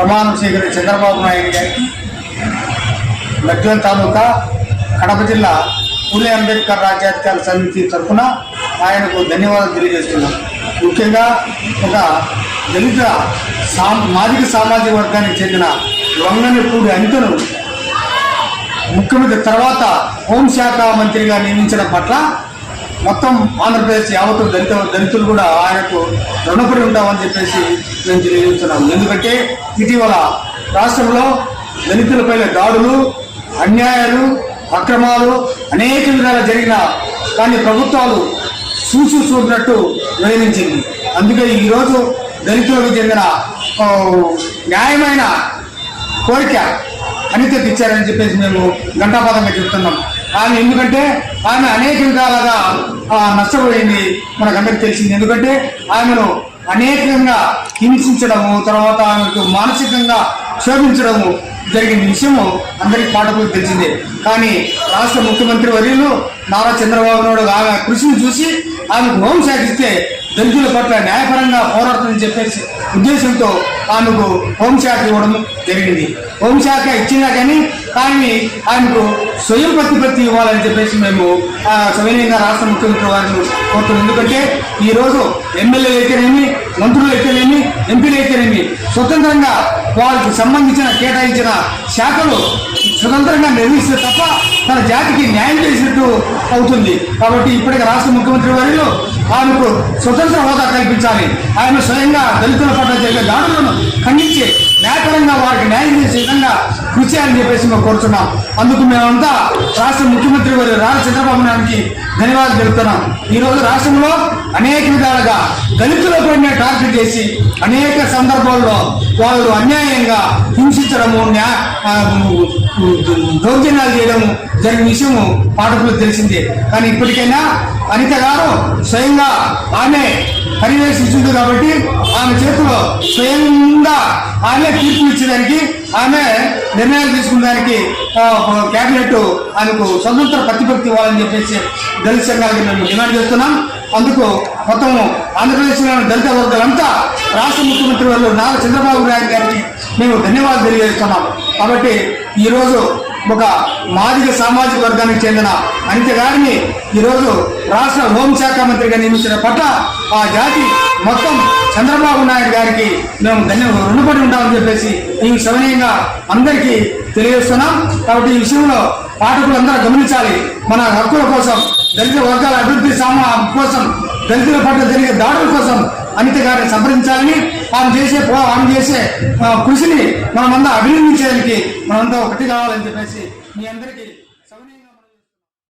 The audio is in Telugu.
ప్రమాణం స్వీకరించిన చంద్రబాబు నాయుడు గారికి లగ్జల్ తాలూకా కడప జిల్లా పూలే అంబేద్కర్ రాజ్యాధికార సమితి తరఫున ఆయనకు ధన్యవాదాలు తెలియజేస్తున్నాం. ముఖ్యంగా ఒక దళిత సా మాదిక సామాజిక వర్గానికి చెందిన వంగనపూడి అనితను ముఖ్యమంత్రి తర్వాత హోంశాఖ మంత్రిగా నియమించడం పట్ల మొత్తం ఆంధ్రప్రదేశ్ యావత్తు దళిత దళితులు కూడా ఆయనకు రుణపడి ఉంటామని చెప్పేసి మేము తెలియజేస్తున్నాం. ఎందుకంటే ఇటీవల రాష్ట్రంలో దళితులపై దాడులు అన్యాయాలు అక్రమాలు అనేక విధాలు జరిగిన కానీ ప్రభుత్వాలు చూసి చూడనట్టు వివరించింది. అందుకే ఈరోజు దళితులకు చెందిన న్యాయమైన కోరిక అనితకు ఇచ్చారని చెప్పేసి మేము ఘంటాపదంగా చెప్తున్నాం. ఆమె ఎందుకంటే ఆమె అనేక విధాలుగా ఆ, నష్టపోయింది మనకందరికి తెలిసింది. ఎందుకంటే ఆమెను అనేకంగా హింసించడము తర్వాత ఆమెకు మానసికంగా క్షోభించడము జరిగిన విషయము అందరికీ పాఠకులకు తెలిసిందే. కానీ రాష్ట్ర ముఖ్యమంత్రి వర్యులు నారా చంద్రబాబు నాయుడు ఆమె కృషిని చూసి ఆమెకు హోంశాఖ ఇస్తే దళితుల పట్ల న్యాయపరంగా పోరాడుతుందని చెప్పేసి ఉద్దేశంతో ఆమెకు హోంశాఖ ఇవ్వడం జరిగింది. హోంశాఖ ఇచ్చినా కానీ కానీ ఆయనకు స్వయం ప్రతిపత్తి ఇవ్వాలని చెప్పేసి మేము ఆ, సవినయంగా రాష్ట్ర ముఖ్యమంత్రి వారిని కోరుతున్నాం. ఎందుకంటే ఈరోజు ఎమ్మెల్యేలు అయితేనేమి మంత్రులు అయితేనేమి ఎంపీలు అయితేనేమి స్వతంత్రంగా వాళ్ళకి సంబంధించిన కేటాయించిన శాఖలు స్వతంత్రంగా నిర్వహిస్తే తప్ప తన జాతికి న్యాయం చేసినట్టు అవుతుంది. కాబట్టి ఇప్పటికే రాష్ట్ర ముఖ్యమంత్రి వారిలో ఆయనకు స్వతంత్ర హోదా కల్పించాలి. ఆయన స్వయంగా దళితుల పట్ల జరిగే దాడులను ఖండించి న్యాయపరంగా వారికి న్యాయం విధంగా కృషి అని చెప్పేసి మేము కోరుతున్నాం అందుకు మేమంతా రాష్ట్ర ముఖ్యమంత్రి వారి రాష్ట్ర చంద్రబాబు నాయుడుకి ధన్యవాదాలు తెలుపుతున్నాం. ఈ రోజు రాష్ట్రంలో అనేక విధాలుగా దళితులపైనే టార్గెట్ చేసి అనేక సందర్భాల్లో వాళ్ళు అన్యాయంగా హింసించడము దౌర్జన్యాలు చేయడము జరిగిన విషయము పాఠకులకు తెలిసిందే. కానీ ఇప్పటికైనా అనిత గారు స్వయంగా ఆమె పర్యవేక్షించింది కాబట్టి ఆమె చేతిలో స్వయంగా ఆమె తీర్పు ఇచ్చేదానికి ఆమె నిర్ణయాలు తీసుకునేదానికి కేబినెట్ ఆమెకు స్వతంత్ర ప్రతిపత్తి ఇవ్వాలని చెప్పేసి దళిత సంఘాలకి మేము డిమాండ్ చేస్తున్నాం. అందుకు మొత్తం ఆంధ్రప్రదేశ్లోని దళిత వర్గాలంతా రాష్ట్ర ముఖ్యమంత్రి వాళ్ళు నారా చంద్రబాబు నాయుడు గారికి మేము ధన్యవాదాలు తెలియజేస్తున్నాం కాబట్టి ఈరోజు ఒక మాదిగ సామాజిక వర్గానికి చెందిన అనిత గారిని ఈరోజు రాష్ట్ర హోంశాఖ మంత్రిగా నియమించిన పట్ల ఆ జాతి మొత్తం చంద్రబాబు నాయుడు గారికి మేము ధన్య రుణపడి ఉంటామని చెప్పేసి ఈ సమయంగా అందరికీ తెలియజేస్తున్నాం. కాబట్టి ఈ విషయంలో పాఠకులందరూ గమనించాలి. మన హక్కుల కోసం దళిత వర్గాల అభివృద్ధి సామా కోసం దళితుల పట్ల జరిగే దాడుల కోసం అనిత గారిని సంప్రదించాలని ఆమె చేసే పో- ఆమె చేసే ఆ, కృషిని మనమంతా అభినందించడానికి మనమంతా ఒకటి కావాలని చెప్పేసి మీ అందరికీ